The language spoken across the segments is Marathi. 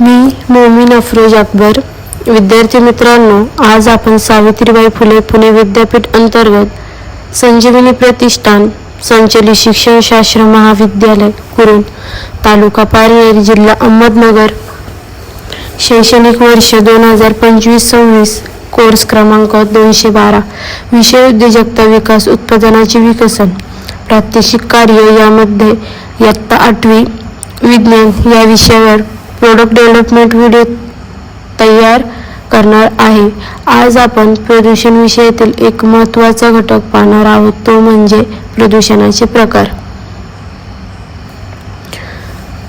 मी मोमीन अफरोज अकबर विद्यार्थी मित्रांनो आज आपण सावित्रीबाई फुले पुणे विद्यापीठ अंतर्गत संजीवनी प्रतिष्ठान संचलित शिक्षणशास्त्र महाविद्यालय कुरुण तालुका पारनेर जिल्हा अहमदनगर शैक्षणिक वर्ष दोन हजार पंचवीस सव्वीस कोर्स क्रमांक दोनशे बारा. विषय उद्योजकता विकास उत्पादनाचे विकसन. प्रात्यक्षिक कार्य यामध्ये इयत्ता आठवी. विज्ञान या विषयावर प्रोडक्ट डेव्हलपमेंट व्हिडिओ तयार करणार आहे. आज आपण प्रदूषण विषयातील एक महत्त्वाचा घटक पाहणार आहोत. तो म्हणजे प्रदूषणाचे प्रकार.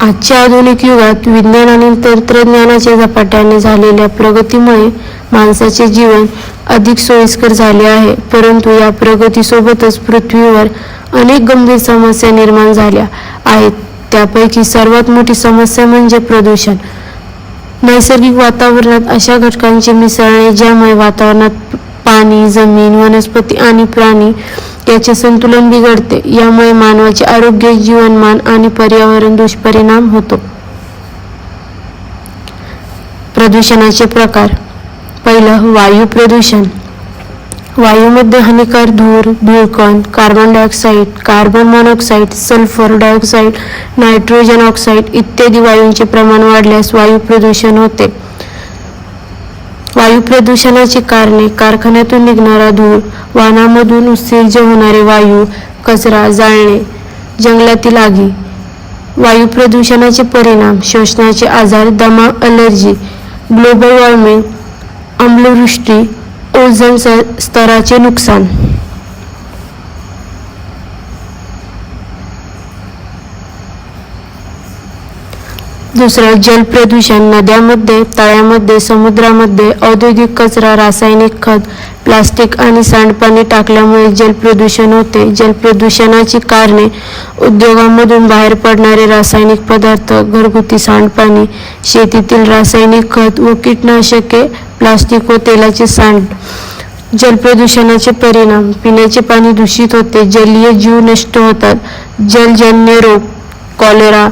आजच्या आधुनिक युगात विज्ञान आणि तंत्रज्ञानाच्या झपाट्याने झालेल्या प्रगतीमुळे माणसाचे जीवन अधिक सोयीस्कर झाले आहे. परंतु या प्रगतीसोबतच पृथ्वीवर अनेक गंभीर समस्या निर्माण झाल्या आहेत. त्यापैकी सर्वात मोठी समस्या म्हणजे प्रदूषण. नैसर्गिक वातावरणात अशा घटकांचे मिसळणे ज्यामुळे वातावरणात पाणी जमीन वनस्पती आणि प्राणी याचे संतुलन बिघडते. यामुळे मानवाचे आरोग्य जीवनमान आणि पर्यावरण दुष्परिणाम होतो. प्रदूषणाचे प्रकार. पहिलं वायू प्रदूषण. वायूमध्ये हानिकार धूर धूळकण carbon dioxide carbon monoxide sulphur dioxide nitrogen oxide इत्यादी वायूंचे प्रमाण वाढल्यास वायू प्रदूषण होते. वायू प्रदूषणाची कारणे कारखान्यातून निघणारा धूर वाहनामधून उत्सर्ज होणारे वायू कचरा जाळणे जंगलातील आगी. वायू प्रदूषणाचे परिणाम शोषणाचे आजार दमा अलर्जी ग्लोबल वॉर्मिंग अम्लवृष्टी ओझोन स- स्तराचे नुकसान दुसरं जल प्रदूषण नद्यामध्ये तळ्यामध्ये समुद्रामध्ये औद्योगिक कचरा रासायनिक खत प्लास्टिक आणि सांडपाणी टाकल्यामुळे जल प्रदूषण होते. जल प्रदूषणाची कारणे उद्योगामधून बाहेर पडणारे रासायनिक पदार्थ घरगुती सांडपाणी शेतीतील रासायनिक खत व कीटनाशके प्लास्टिक व तेलाचे सांड. जलप्रदूषणाचे परिणाम पिण्याचे पाणी दूषित होते जलीय जीव नष्ट होतात जलजन्य रोग कॉलेरा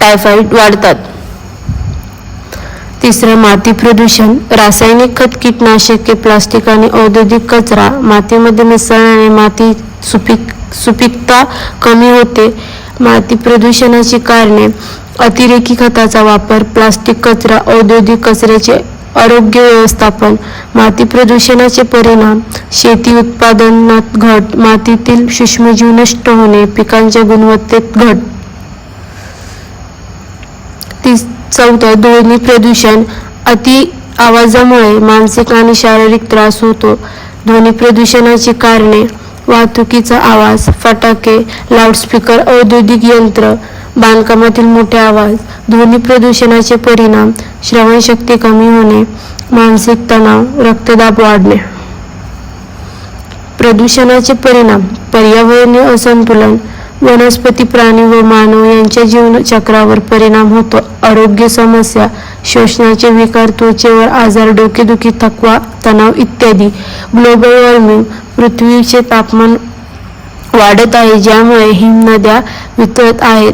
टायफॉइड वाढतात. तिसरं माती प्रदूषण. रासायनिक खत कीटनाशके प्लास्टिक आणि औद्योगिक कचरा मातीमध्ये मिसळल्याने माती सुपीक सुपीकता कमी होते. माती प्रदूषणाची कारणे अतिरेकी खताचा वापर प्लास्टिक कचरा औद्योगिक कचऱ्याचे आरोग्य व्यवस्थापन माती प्रदूषणाचे परिणाम शेती उत्पादनात घट मातीतील सूक्ष्मजीव नष्ट होणे पिकांच्या गुणवत्तेत घट. तीस चौथं ध्वनी प्रदूषण अति आवाजामुळे मानसिक आणि शारीरिक त्रास होतो. ध्वनी प्रदूषणाची कारणे वाहतुकीचा आवाज फटाके लाऊडस्पीकर औद्योगिक यंत्र बांधकामातील मोठे आवाज ध्वनी प्रदूषणाचे परिणाम श्रवणशक्ती कमी होणे मानसिक तणाव रक्तदाब वाढणे. प्रदूषणाचे परिणाम पर्यावरणीय असंतुलन वनस्पती प्राणी व मानव यांच्या जीवनचक्रावर परिणाम होतो. आरोग्य समस्या शोषणाचे विकार त्वचेवर आजार डोकेदुखी थकवा तणाव इत्यादी. ग्लोबल वॉर्मिंग पृथ्वीचे तापमान वाढत आहे ज्यामुळे हिमनद्या वितळत आहेत.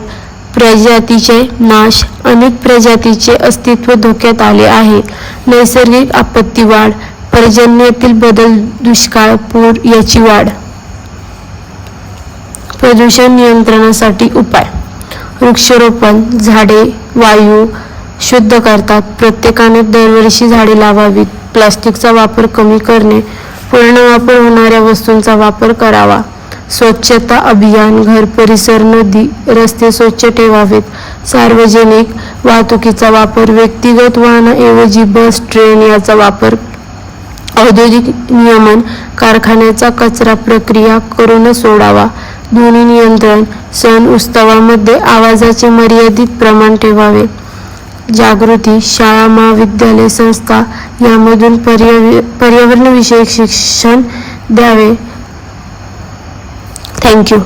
प्रजातीचे नाश अनेक प्रजातीचे अस्तित्व धोक्यात आले आहे. नैसर्गिक आपत्ती वाढ पर्जन्यातील बदल दुष्काळ पूर याची वाढ. प्रदूषण नियंत्रणासाठी उपाय. वृक्षारोपण झाडे वायू शुद्ध करतात. प्रत्येकाने दरवर्षी झाडे लावावीत. प्लास्टिकचा वापर कमी करणे पूर्ण वापर होणाऱ्या वस्तूंचा वापर करावा. स्वच्छता अभियान घर परिसर नदी रस्ते स्वच्छ ठेवावेत. सार्वजनिक वाहतुकीचा वापर व्यक्तिगत वाहनाऐवजी बस ट्रेन याचा वापर औद्योगिक नियमन कारखान्याचा कचरा प्रक्रिया करून सोडावा. ध्वनी नियंत्रण सण उत्सवामध्ये आवाजाचे मर्यादित प्रमाण ठेवावे. जागृती शाळा महाविद्यालय संस्था यामधून पर्याव पर्यावरणविषयक शिक्षण द्यावे. थँक्यू